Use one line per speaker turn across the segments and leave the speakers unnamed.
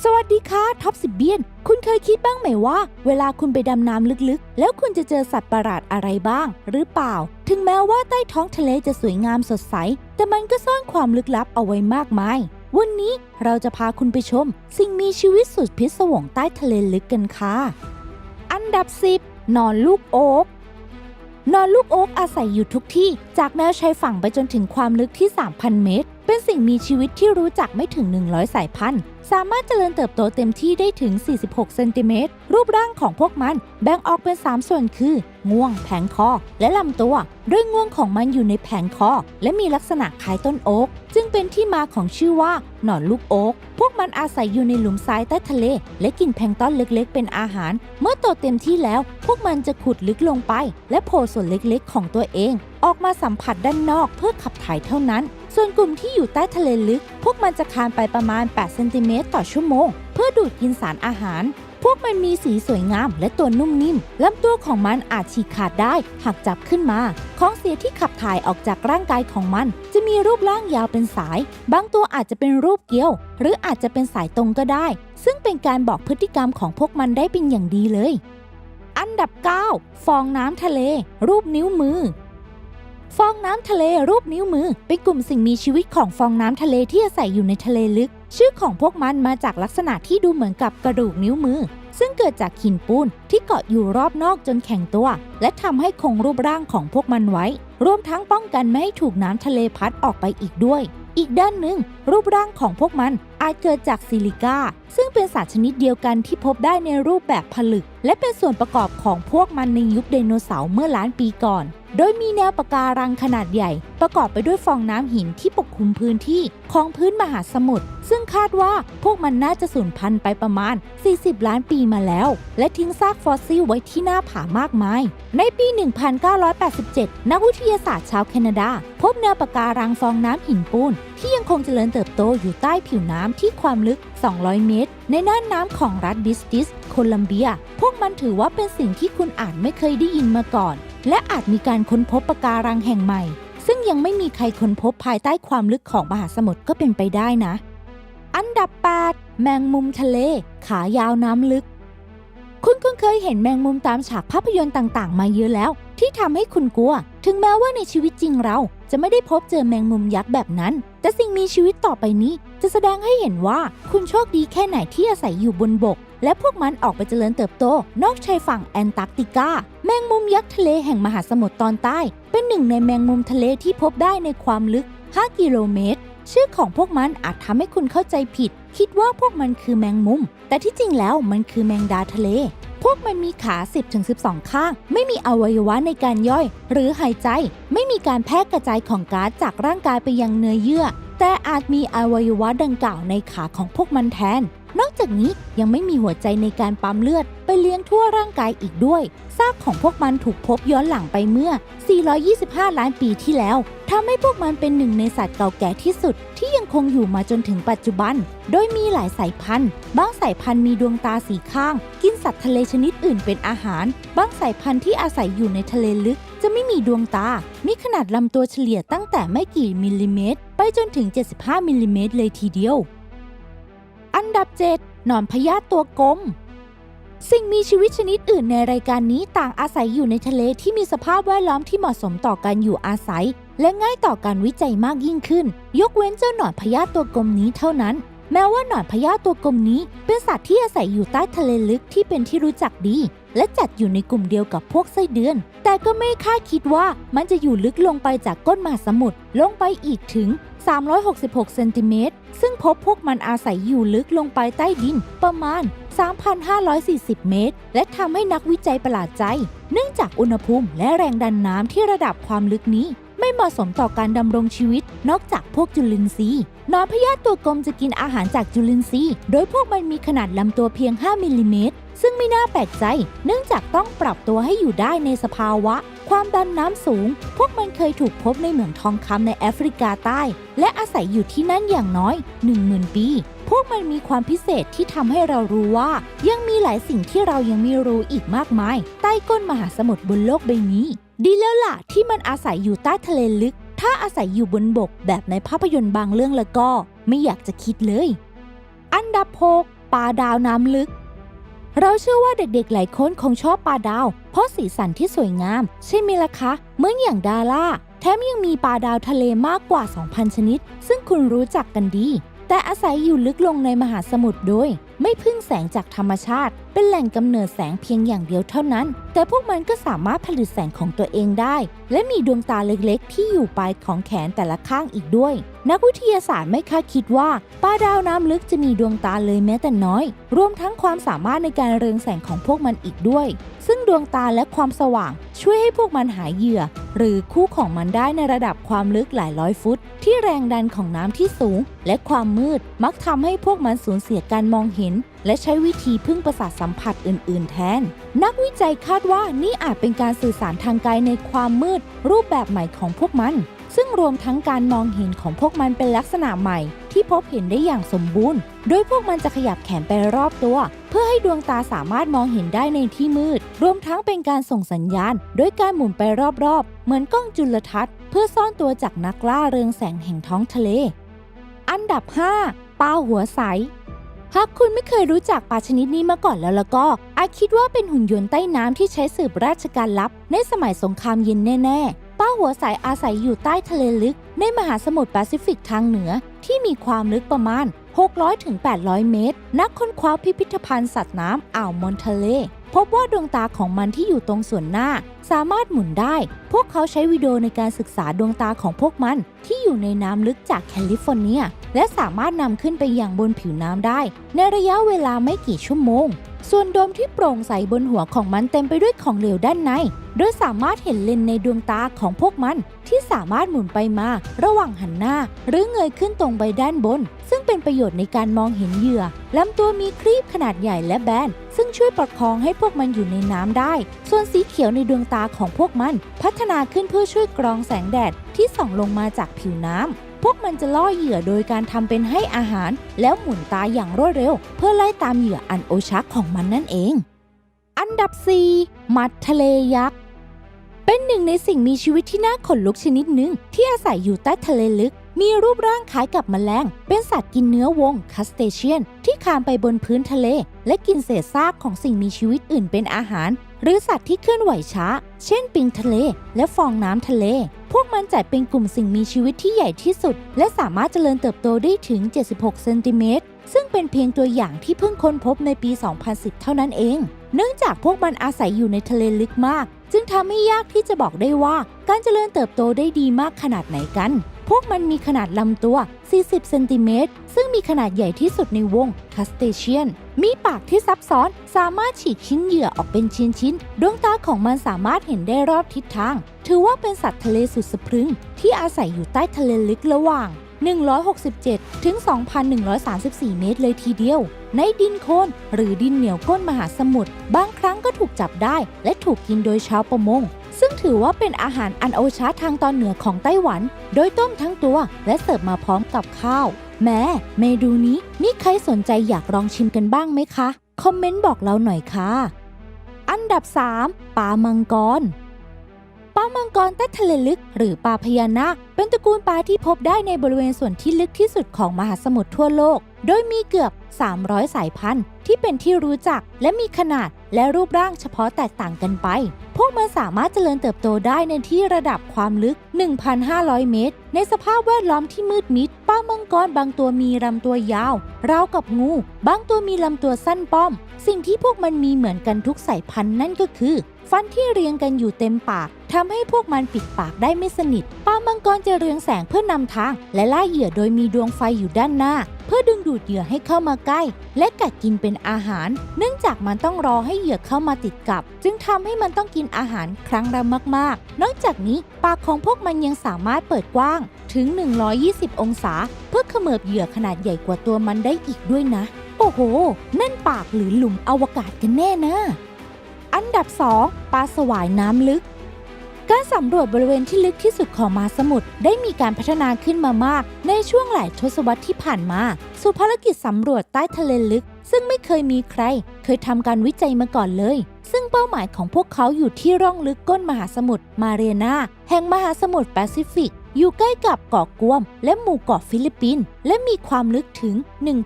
สวัสดีค่ะท็อปสิบเบียน คุณเคยคิดบ้างไหมว่า เวลาคุณไปดำน้ำลึกๆ แล้วคุณจะเจอสัตว์ประหลาดอะไรบ้าง หรือเปล่า ถึงแม้ว่าใต้ท้องทะเลจะสวยงามสดใส แต่มันก็ซ่อนความลึกลับเอาไว้มากมาย วันนี้เราจะพาคุณไปชม สิ่งมีชีวิตสุดพิศวงใต้ทะเลลึกกันค่ะ อันดับ 10 นอนลูกโอ๊กนอนลูกโอ๊กอาศัยอยู่ทุกที่ จากแนวชายฝั่งไปจนถึงความลึกที่ 3,000 เมตรเป็นสิ่งมีชีวิตที่รู้จักไม่ถึง 100 สายพันธุ์ สามารถเจริญเติบโตเต็มที่ได้ถึง 46 เซนติเมตร รูปร่างของพวกมันแบ่งออกเป็น 3 ส่วนคือ ง่วง แผงคอ และลำตัว โดยง่วงของมันอยู่ในแผงคอ และมีลักษณะคล้ายต้นโอ๊ก จึงเป็นที่มาของชื่อว่า หนอนลูกโอ๊ก พวกมันอาศัยอยู่ในหลุมทรายใต้ทะเล และกินแพลงต้อนเล็กๆ เป็นอาหาร เมื่อโตเต็มที่แล้ว พวกมันจะขุดลึกลงไป และโผล่ส่วนเล็กๆ ของตัวเอง ออกมาสัมผัสด้านนอกเพื่อขับถ่ายเท่านั้น ส่วนกลุ่มที่อยู่ใต้ทะเลลึก พวกมันจะคานไปประมาณ 8 เซนติเมตรต่อชั่วโมง เพื่อดูดกินสารอาหาร พวกมันมีสีสวยงามและตัวนุ่มนิ่ม ลำตัวของมันอาจฉีกขาดได้หากจับขึ้นมา ของเสียที่ขับถ่ายออกจากร่างกายของมัน จะมีรูปร่างยาวเป็นสาย บางตัวอาจจะเป็นรูปเกลียว หรืออาจจะเป็นสายตรงก็ได้ ซึ่งเป็นการบอกพฤติกรรมของพวกมันได้เป็นอย่างดีเลย อันดับ 9 ฟองน้ำทะเล รูปนิ้วมือ ฟองน้ำทะเลรูปนิ้วมือ เป็นกลุ่มสิ่งมีชีวิตของฟองน้ำทะเลที่อาศัยอยู่ในทะเลลึก ชื่อของพวกมันมาจากลักษณะที่ดูเหมือนกับกระดูกนิ้วมือ ซึ่งเกิดจากหินปูนที่เกาะอยู่รอบนอกจนแข็งตัว และทำให้คงรูปร่างของพวกมันไว้ รวมทั้งป้องกันไม่ให้ถูกน้ำทะเลพัดออกไปอีกด้วย อีกด้านหนึ่ง รูปร่างของพวกมันอาจเกิดจากซิลิก้าซึ่งเป็นสารชนิดเดียวกันที่พบได้ในรูปแบบผลึก และเป็นส่วนประกอบของพวกมันในยุคไดโนเสาร์เมื่อล้านปีก่อน โดยมีแนวปะการังขนาดใหญ่ ประกอบไปด้วยฟองน้ำหินที่ปกคลุมพื้นที่ของพื้นมหาสมุทรซึ่งคาดว่าพวกมันน่าจะสูญพันธุ์ไปประมาณ 40 ล้านปีมาแล้ว และทิ้งซากฟอสซิลไว้ที่หน้าผามากมาย ในปี 1987 นักวิทยาศาสตร์ชาวแคนาดา พบแนวปะการังฟองน้ำหินปูน ที่ยังคงเจริญเติบโตอยู่ใต้ผิวน้ำที่ความลึก 200 เมตร ในน่านน้ำของรัฐบิสติส โคลัมเบีย พวกมันถือว่าเป็นสิ่งที่คุณอาจไม่เคยได้ยินมาก่อน และอาจมีการค้นพบปะการังแห่งใหม่ ซึ่งยังไม่มีใครค้นพบภายใต้ความลึกของมหาสมุทรก็เป็นไปได้นะ อันดับ 8 แมงมุมทะเล ขายาวน้ำลึก คุณคงเคยเห็นแมงมุมตามฉากภาพยนตร์ต่างๆ มาเยอะแล้ว ที่ทำให้คุณกลัว ถึงแม้ว่าในชีวิตจริงเราจะไม่ได้พบเจอแมงมุมยักษ์แบบนั้น แต่สิ่งมีชีวิตต่อไปนี้ จะแสดงให้เห็นว่าคุณโชคดีแค่ไหนที่อาศัยอยู่บนบก และพวกมันออกไปเจริญเติบโต นอกชายฝั่งแอนตาร์กติกา แมงมุมยักษ์ทะเลแห่งมหาสมุทรตอนใต้ เป็นหนึ่งในแมงมุมทะเลที่พบได้ในความลึก 5 กิโลเมตร ชื่อของพวกมันอาจทำให้คุณเข้าใจผิด คิดว่าพวกมันคือแมงมุม แต่ที่จริงแล้วมันคือแมงดาทะเล พวกมันมีขา 10-12 ข้าง ไม่มีอวัยวะในการย่อย หรือหายใจ ไม่มีการแพร่กระจายของก๊าซจากร่างกายไปยังเนื้อเยื่อ แต่อาจมีอวัยวะดังกล่าวในขาของพวกมันแทน นอกจากนี้ยังไม่มีหัวใจในการปั๊มเลือด ไปเลี้ยงทั่วร่างกายอีกด้วยซากของพวกมันถูกพบย้อนหลังไปเมื่อ 425 ล้านปีที่แล้วทำให้พวกมันเป็นหนึ่งในสัตว์เก่าแก่ที่สุด ที่ยังคงอยู่มาจนถึงปัจจุบัน โดยมีหลายสายพันธุ์ บางสายพันธุ์มีดวงตาสีข้าง กินสัตว์ทะเลชนิดอื่นเป็นอาหาร บางสายพันธุ์ที่อาศัยอยู่ในทะเลลึก จะไม่มีดวงตา มีขนาดลำตัวเฉลี่ยตั้งแต่ไม่กี่มิลลิเมตร ไปจนถึง 75 มิลลิเมตรเลยทีเดียว อันดับ 7 หนอนพยาธิตัวกลม สิ่งมีชีวิตชนิดอื่นในรายการนี้ต่างอาศัยอยู่ในทะเลที่มีสภาพแวดล้อมที่เหมาะสมต่อการอยู่อาศัย และง่ายต่อการวิจัยมากยิ่งขึ้น ยกเว้นเจ้าหนอนพยาธิตัวกลมนี้เท่านั้น แม้ว่าหนอนพยาตัวกลมนี้ เป็นสัตว์ที่อาศัยอยู่ใต้ทะเลลึกที่เป็นที่รู้จักดี และจัดอยู่ในกลุ่มเดียวกับพวกไส้เดือน แต่ก็ไม่คาดคิดว่ามันจะอยู่ลึกลงไปจากก้นมหาสมุทรลงไปอีกถึง 366 เซนติเมตร ซึ่งพบพวกมันอาศัยอยู่ลึกลงไปใต้ดินประมาณ 3,540 เมตร และทำให้นักวิจัยประหลาดใจ เนื่องจากอุณหภูมิและแรงดันน้ำที่ระดับความลึกนี้ เหมาะสมต่อการดำรงชีวิต นอกจากพวกจุลินทรีย์นอนพยาธิตัวกลมจะกินอาหารจากจุลินทรีย์ โดยพวกมันมีขนาดลำตัวเพียง 5มิลลิเมตร ซึ่งไม่น่าแปลกใจ เนื่องจากต้องปรับตัวให้อยู่ได้ในสภาวะ ความดันน้ำสูง พวกมันเคยถูกพบในเหมืองทองคำในแอฟริกาใต้ และอาศัยอยู่ที่นั่นอย่างน้อย 10,000 ปี พวกมันมีความพิเศษที่ทำให้เรารู้ว่า ยังมีหลายสิ่งที่เรายังไม่รู้อีกมากมาย ใต้ก้นมหาสมุทรบนโลกใบนี้ ดีแล้วล่ะที่มันอาศัยอยู่ใต้ทะเลลึก ถ้าอาศัยอยู่บนบกแบบในภาพยนตร์บางเรื่องแล้วก็ไม่อยากจะคิดเลย อันดับ6ปลาดาวน้ำลึก เราเชื่อว่าเด็กๆหลายคนคงชอบปลาดาว เพราะสีสันที่สวยงาม ใช่ไหมล่ะคะเมื่ออย่างดาราแถมยังมีปลาดาวทะเลมากกว่า 2,000 ชนิด ซึ่งคุณรู้จักกันดี แต่อาศัยอยู่ลึกลงในมหาสมุทรโดย ไม่พึ่งแสงจากธรรมชาติ เป็นแหล่งกำเนิดแสงเพียงอย่างเดียวเท่านั้น แต่พวกมันก็สามารถผลิตแสงของตัวเองได้ และมีดวงตาเล็กๆ ที่อยู่ปลายของแขนแต่ละข้างอีกด้วย นักวิทยาศาสตร์ไม่คาดคิดว่าปลาดาวน้ำลึกจะมีดวงตาเลยแม้แต่น้อย รวมทั้งความสามารถในการเรืองแสงของพวกมันอีกด้วย ซึ่งดวงตาและความสว่าง ช่วยให้พวกมันหาเหยื่อ หรือคู่ของมันได้ในระดับความลึกหลายร้อยฟุต ที่แรงดันของน้ำที่สูง และความมืดมักทำให้พวกมันสูญเสียการมองเห็นน และใช้วิธีพึ่งประสาทสัมผัสอื่น ๆ แทน นักวิจัยคาดว่านี่อาจเป็นการสื่อสารทางกายในความมืด รูปแบบใหม่ของพวกมัน ซึ่งรวมทั้งการมองเห็นของพวกมันเป็นลักษณะใหม่ ที่พบเห็นได้อย่างสมบูรณ์ โดยพวกมันจะขยับแขนไปรอบตัว เพื่อให้ดวงตาสามารถมองเห็นได้ในที่มืด รวมทั้งเป็นการส่งสัญญาณ โดยการหมุนไปรอบ ๆ เหมือนกล้องจุลทรรศน์เพื่อซ่อนตัวจากนักล่าเรืองแสงแห่งท้องทะเล อันดับ 5 ปลาหัวใส หากคุณไม่เคยรู้จักปลาชนิดนี้มาก่อนแล้วละก็ อาจคิดว่าเป็นหุ่นยนต์ใต้น้ำที่ใช้สืบราชการลับ ในสมัยสงครามเย็นแน่ๆ ป้าหัวสายอาศัยอยู่ใต้ทะเลลึก ในมหาสมุทรแปซิฟิกทางเหนือ ที่มีความลึกประมาณ 600-800 เมตร นักค้นคว้าพิพิธภัณฑ์สัตว์น้ำอ่าวมอนเทเล พบว่าดวงตาของมันที่อยู่ตรงส่วนหน้า สามารถหมุนได้ พวกเขาใช้วิดีโอในการศึกษาดวงตาของพวกมัน ที่อยู่ในน้ำลึกจากแคลิฟอร์เนีย และสามารถนำขึ้นไปอย่างบนผิวน้ำได้ ในระยะเวลาไม่กี่ชั่วโมง ส่วนโดมที่โปร่งใสบนหัวของมันเต็มไปด้วยของเหลวด้านใน โดยสามารถเห็นเลนในดวงตาของพวกมัน ที่สามารถหมุนไปมา ระหว่างหันหน้า หรือเงยขึ้นตรงไปด้านบน เป็นประโยชน์ในการมองเห็นเหยื่อลำตัวมีครีบขนาดใหญ่และแบน ซึ่งช่วยประคองให้พวกมันอยู่ในน้ำได้ ส่วนสีเขียวในดวงตาของพวกมัน พัฒนาขึ้นเพื่อช่วยกรองแสงแดดที่ส่องลงมาจากผิวน้ำพวกมันจะล่อเหยื่อโดยการทำเป็นให้อาหาร แล้วหมุนตาอย่างรวดเร็ว เพื่อไล่ตามเหยื่ออันโอชะของมันนั่นเอง อันดับ 4 มัดทะเลยักษ์ เป็นหนึ่งในสิ่งมีชีวิตที่น่าขนลุกชนิดหนึ่งที่อาศัยอยู่ใต้ทะเลลึก มีรูปร่างคล้ายกับแมลง เป็นสัตว์กินเนื้อวงคัสเตเชียน ที่คลานไปบนพื้นทะเล และกินเศษซากของสิ่งมีชีวิตอื่นเป็นอาหาร หรือสัตว์ที่เคลื่อนไหวช้า เช่นปิงทะเล และฟองน้ำทะเล พวกมันจัดเป็นกลุ่มสิ่งมีชีวิตที่ใหญ่ที่สุด และสามารถเจริญเติบโตได้ถึง 76 เซนติเมตร ซึ่งเป็นเพียงตัวอย่างที่เพิ่งค้นพบในปี 2010 เท่านั้นเอง เนื่องจากพวกมันอาศัยอยู่ในทะเลลึกมาก จึงทำให้ยากที่จะบอกได้ว่า การเจริญเติบโตได้ดีมากขนาดไหนกัน วกมันมีขนาดลำตัว 40 เซนติเมตร ซึ่งมีขนาดใหญ่ที่สุดในวงคัสเตเชียน มีปากที่ซับซ้อน สามารถฉีกชิ้นเหยื่อออกเป็นชิ้นๆ ดวงตาของมันสามารถเห็นได้รอบทิศทาง ถือว่าเป็นสัตว์ทะเลสุดสะพรึง ที่อาศัยอยู่ใต้ทะเลลึกระหว่าง 167 ถึง 2,134 เมตรเลยทีเดียว ในดินโคลนหรือดินเหนียวก้นมหาสมุทร บางครั้งก็ถูกจับได้ และถูกกินโดยชาวประมง ซึ่งถือว่าเป็นอาหารอันโอชะทางตอนเหนือของไต้หวัน โดยต้มทั้งตัวและเสิร์ฟมาพร้อมกับข้าว แม้เมนูนี้มีใครสนใจอยากลองชิมกันบ้างไหมคะ คอมเมนต์บอกเราหน่อยค่ะ อันดับ 3 ปลามังกรปลามังกรใต้ทะเลลึก หรือปลาพญานาคเป็นตระกูลปลาที่พบได้ในบริเวณส่วนที่ลึกที่สุดของมหาสมุทรทั่วโลก โดยมีเกือบ 300 สายพันธุ์ที่เป็นที่รู้จักและมีขนาดและรูปร่างเฉพาะแตกต่างกันไป พวกมันสามารถเจริญเติบโตได้ในที่ระดับความลึก 1,500 เมตร ในสภาพแวดล้อมที่มืดมิดปลามังกรบางตัวมีลำตัวยาว ราวกับงู บางตัวมีลำตัวสั้นป้อม สิ่งที่พวกมันมีเหมือนกันทุกสายพันธุ์นั่นก็คือ ฟันที่เรียงกันอยู่เต็มปากทำให้พวกมันปิดปากได้ไม่สนิท ปลามังกรจะเรืองแสงเพื่อนำทาง และล่าเหยื่อโดยมีดวงไฟอยู่ด้านหน้า พื่อดึงดูดเหยื่อให้เข้ามาใกล้ และกัดกินเป็นอาหาร เนื่องจากมันต้องรอให้เหยื่อเข้ามาติดกับ จึงทำให้มันต้องกินอาหารครั้งละมากๆ นอกจากนี้ปากของพวกมันยังสามารถเปิดกว้างถึง 120 องศา เพื่อเขมือบเหยื่อขนาดใหญ่กว่าตัวมันได้อีกด้วยนะ โอ้โห นั่นปากหรือหลุมอวกาศกันแน่นะ อันดับ 2 ปลาสวายน้ำลึก การสำรวจบริเวณที่ลึกที่สุดของมหาสมุทรได้มีการพัฒนาขึ้นมามาก ในช่วงหลายทศวรรษที่ผ่านมา สู่ภารกิจสำรวจใต้ทะเลลึก ซึ่งไม่เคยมีใคร เคยทำการวิจัยมาก่อนเลย ซึ่งเป้าหมายของพวกเขาอยู่ที่ร่องลึกก้นมหาสมุทรมาเรียนาแห่งมหาสมุทรแปซิฟิก อยู่ใกล้กับเกาะกวม และหมู่เกาะฟิลิปปินส์และมีความลึกถึง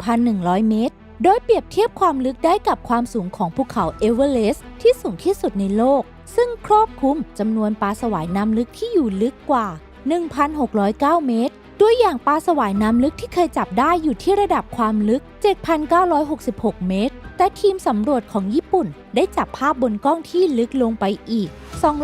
1,100 เมตร โดยเปรียบเทียบความลึกได้กับความสูงของภูเขาเอเวอเรสต์ที่สูงที่สุดในโลก ซึ่งครอบคลุมจำนวนปลาสวายน้ำลึกที่อยู่ลึกกว่า 1,609 เมตร ด้วยอย่างปลาสวายน้ำลึกที่เคยจับได้อยู่ที่ระดับความลึก 7,966 เมตร แต่ทีมสำรวจของญี่ปุ่นได้จับภาพบนกล้องที่ลึกลงไปอีก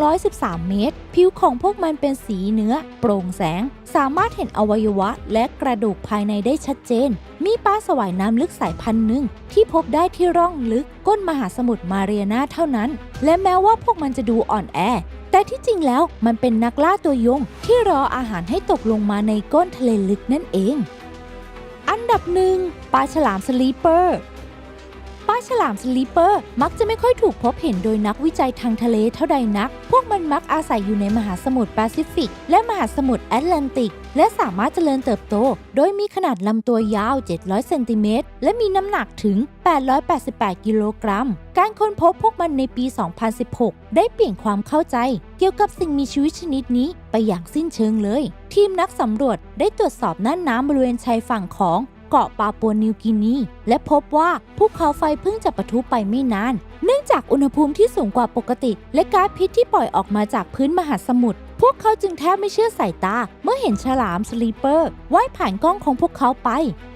213 เมตร ผิวของพวกมันเป็นสีเนื้อ โปร่งแสง สามารถเห็นอวัยวะและกระดูกภายในได้ชัดเจน มีปลาสวายน้ำลึกสายพันธุ์หนึ่ง ที่พบได้ที่ร่องลึกก้นมหาสมุทรมาเรียนาเท่านั้น และแม้ว่าพวกมันจะดูอ่อนแอ แต่ที่จริงแล้วมันเป็นนักล่าตัวยง ที่รออาหารให้ตกลงมาในก้นทะเลลึกนั่นเอง อันดับหนึ่งปลาฉลามสลีปเปอร์ ฉลามสลีปเปอร์ มักจะไม่ค่อยถูกพบเห็นโดยนักวิจัยทางทะเลเท่าใดนัก พวกมันมักอาศัยอยู่ในมหาสมุทรแปซิฟิก และมหาสมุทรแอตแลนติก และสามารถเจริญเติบโต โดยมีขนาดลำตัวยาว 700 เซนติเมตร และมีน้ำหนักถึง 888 กิโลกรัม การค้นพบพวกมันในปี 2016 ได้เปลี่ยนความเข้าใจ เกี่ยวกับสิ่งมีชีวิตชนิดนี้ไปอย่างสิ้นเชิงเลย ทีมนักสำรวจได้ตรวจสอบน่านน้ำบริเวณชายฝั่งของ เกาะปาปัวนิวกินี และพบว่าภูเขาไฟเพิ่งจะปะทุไปไม่นาน เนื่องจากอุณหภูมิที่สูงกว่าปกติ และก๊าซพิษที่ปล่อยออกมาจากพื้นมหาสมุทรพวกเขาจึงแทบไม่เชื่อสายตา เมื่อเห็นฉลามสลีปเปอร์ว่ายผ่านกล้องของพวกเขาไป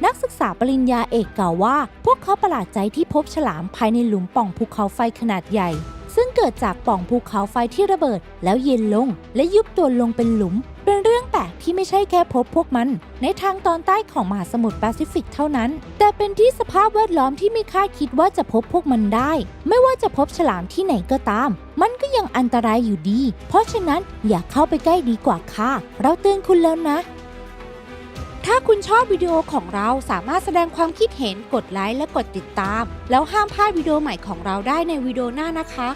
นักศึกษาปริญญาเอกกล่าวว่า พวกเขาประหลาดใจที่พบฉลามภายในหลุมป่องภูเขาไฟขนาดใหญ่ซึ่งเกิดจากป่องภูเขาไฟที่ระเบิด แล้วเย็นลง และยุบตัวลงเป็นหลุม เป็นเรื่องแปลกที่ไม่ใช่แค่พบพวกมัน ในทางตอนใต้ของมหาสมุทรแปซิฟิกเท่านั้น แต่เป็นที่สภาพแวดล้อมที่ไม่คาดคิดว่าจะพบพวกมันได้ ไม่ว่าจะพบฉลามที่ไหนก็ตาม มันก็ยังอันตรายอยู่ดี เพราะฉะนั้นอย่าเข้าไปใกล้ดีกว่าค่ะ เราเตือนคุณแล้วนะ ถ้าคุณชอบวิดีโอของเราสามารถแสดงความคิดเห็นกดไลค์และกดติดตาม แล้วห้ามพลาดวิดีโอใหม่ของเราได้ในวิดีโอหน้านะคะ